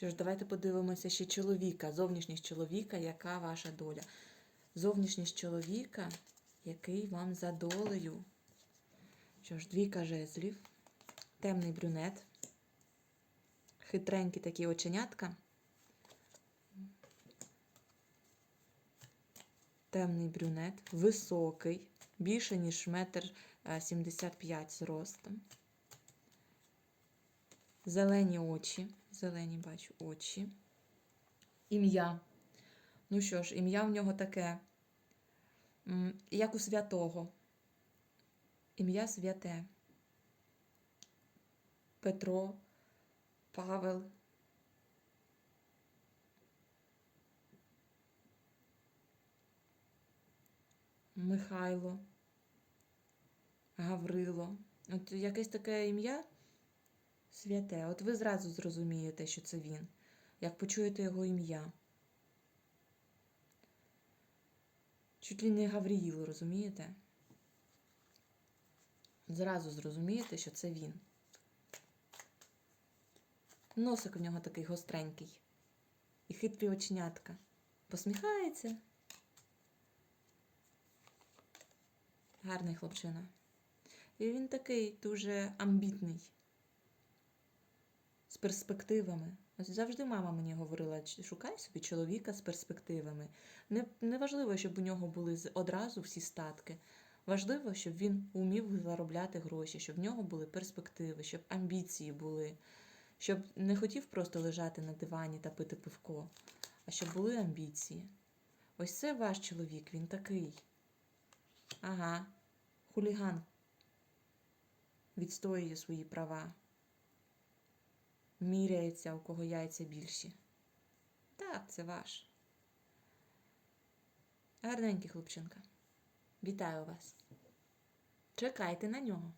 Що ж, давайте подивимося ще чоловіка, зовнішність чоловіка, яка ваша доля. Зовнішність чоловіка, який вам за долею. Що ж, двійка жезлів, темний брюнет, хитренькі такі оченятка. Темний брюнет, високий, більше, ніж метр е, 75 зростом. Зелені очі, зелені бачу очі. Ім'я. Ну що ж, ім'я в нього таке, як у святого. Ім'я святе. Петро, Павел. Михайло, Гаврило. От якесь таке ім'я святе. От ви зразу зрозумієте, що це він, як почуєте його ім'я. Чуть ли не Гавріїл, розумієте? Зразу зрозумієте, що це він. Носик у нього такий гостренький. І хитрі оченятка. Посміхається. Гарний хлопчина. І він такий дуже амбітний, перспективами. Ось завжди мама мені говорила, шукай собі чоловіка з перспективами. Не, не важливо, щоб у нього були одразу всі статки. Важливо, щоб він умів заробляти гроші, щоб в нього були перспективи, щоб амбіції були, щоб не хотів просто лежати на дивані та пити пивко, а щоб були амбіції. Ось це ваш чоловік, він такий. Ага, хуліган відстоює свої права. Міряється, у кого яйця більші. Так, це ваш. Гарненький хлопчинка. Вітаю вас. Чекайте на нього.